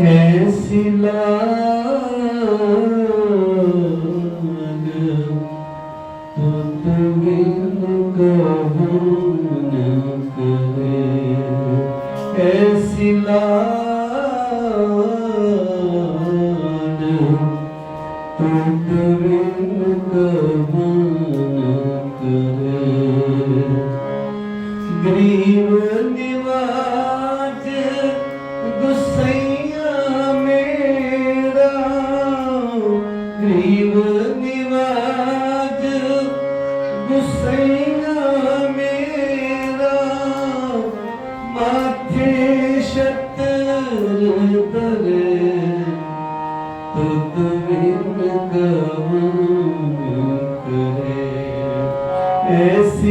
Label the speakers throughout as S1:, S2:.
S1: ਐਸੀ ਲਾਗ ਤੁਤ ਬਿਨ ਕਬੂਲ ਕਰੇ ਐਸੀ ਲਾਗ ਤੁਤ ਬਿਨ ਕਬੂਲ ਕਰੇ ਗਰੀਬ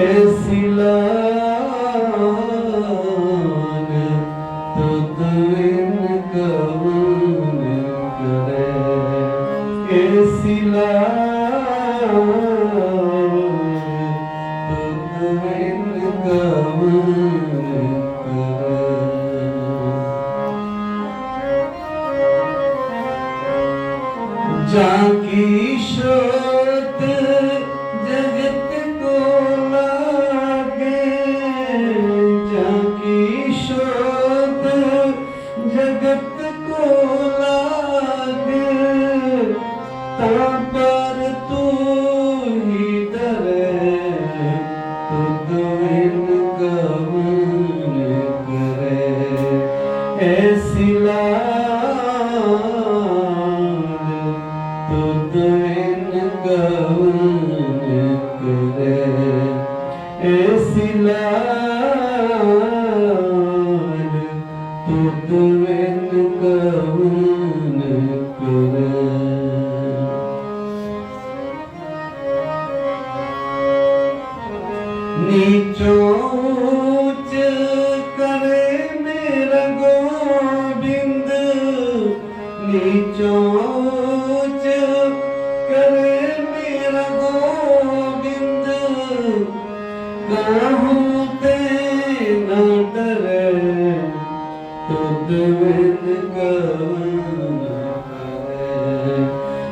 S1: esse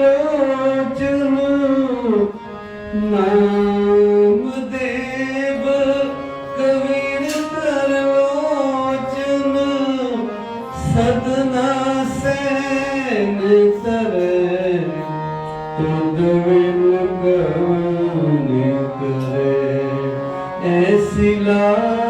S1: ਲੋਚਨ ਨਾਮ ਦੇਵ ਕਵੀਰ ਤਰਲੋਚਨ ਸਦਨਾ ਸੈਨ ਤਰੇ ਤੁਧ ਵਿਨ ਗਵਨ ਕਰੇ ਐਸੀ ਲਾ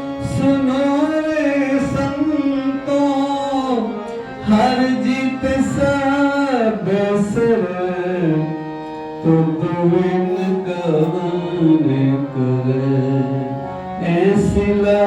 S1: ਅਸਰ ਤੁਧ ਬਿਨ ਕਮਨ ਕਰੇ ਐਸੀ ਲਾ